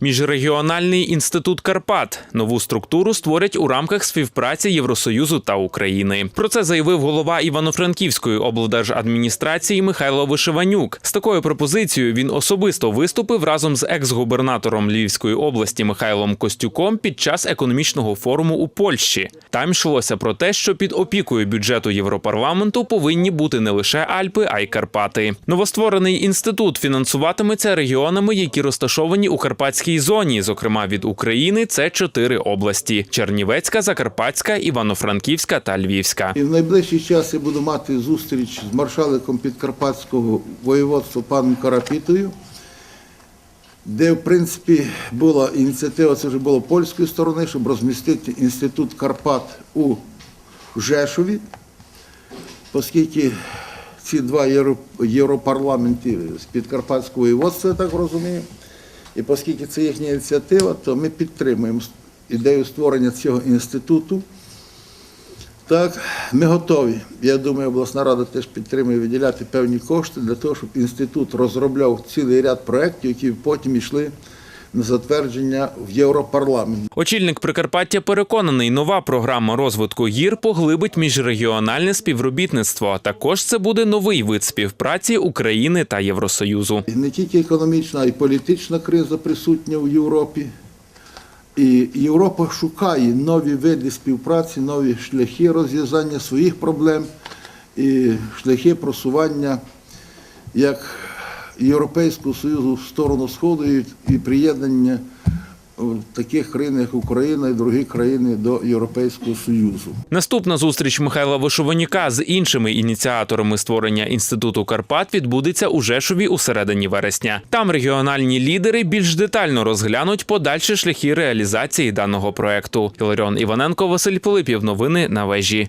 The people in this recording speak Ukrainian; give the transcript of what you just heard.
Міжрегіональний інститут Карпат нову структуру створять у рамках співпраці Євросоюзу та України. Про це заявив голова Івано-Франківської облдержадміністрації Михайло Вишиванюк. З такою пропозицією він особисто виступив разом з екс-губернатором Львівської області Михайлом Костюком під час економічного форуму у Польщі. Там йшлося про те, що під опікою бюджету Європарламенту повинні бути не лише Альпи, а й Карпати. Новостворений інститут фінансуватиметься регіонами, які розташовані у Карпатській зоні. Зокрема, від України це чотири області: Чернівецька, Закарпатська, Івано-Франківська та Львівська. І в найближчий час я буду мати зустріч з маршаликом Підкарпатського воєводства паном Карапітою, де, в принципі, була ініціатива, це вже було польської сторони, щоб розмістити інститут Карпат у Жешові, оскільки ці два європарламенти з Підкарпатського воєводства, я так розумію, і оскільки це їхня ініціатива, то ми підтримуємо ідею створення цього інституту. Так, ми готові. Я думаю, обласна рада теж підтримує виділяти певні кошти для того, щоб інститут розробляв цілий ряд проєктів, які потім йшли затвердження в Європарламент. Очільник Прикарпаття переконаний, нова програма розвитку гір поглибить міжрегіональне співробітництво. Також це буде новий вид співпраці України та Євросоюзу. І не тільки економічна, а й політична криза присутня в Європі. І Європа шукає нові види співпраці, нові шляхи розв'язання своїх проблем і шляхи просування як Європейського Союзу в сторону Сходу і- приєднання таких країн, як Україна і другі країни до Європейського Союзу. Наступна зустріч Михайла Вишованюка з іншими ініціаторами створення інституту Карпат відбудеться у Жешові у середині вересня. Там регіональні лідери більш детально розглянуть подальші шляхи реалізації даного проекту. Іларіон Іваненко, Василь Пилипів. Новини на вежі.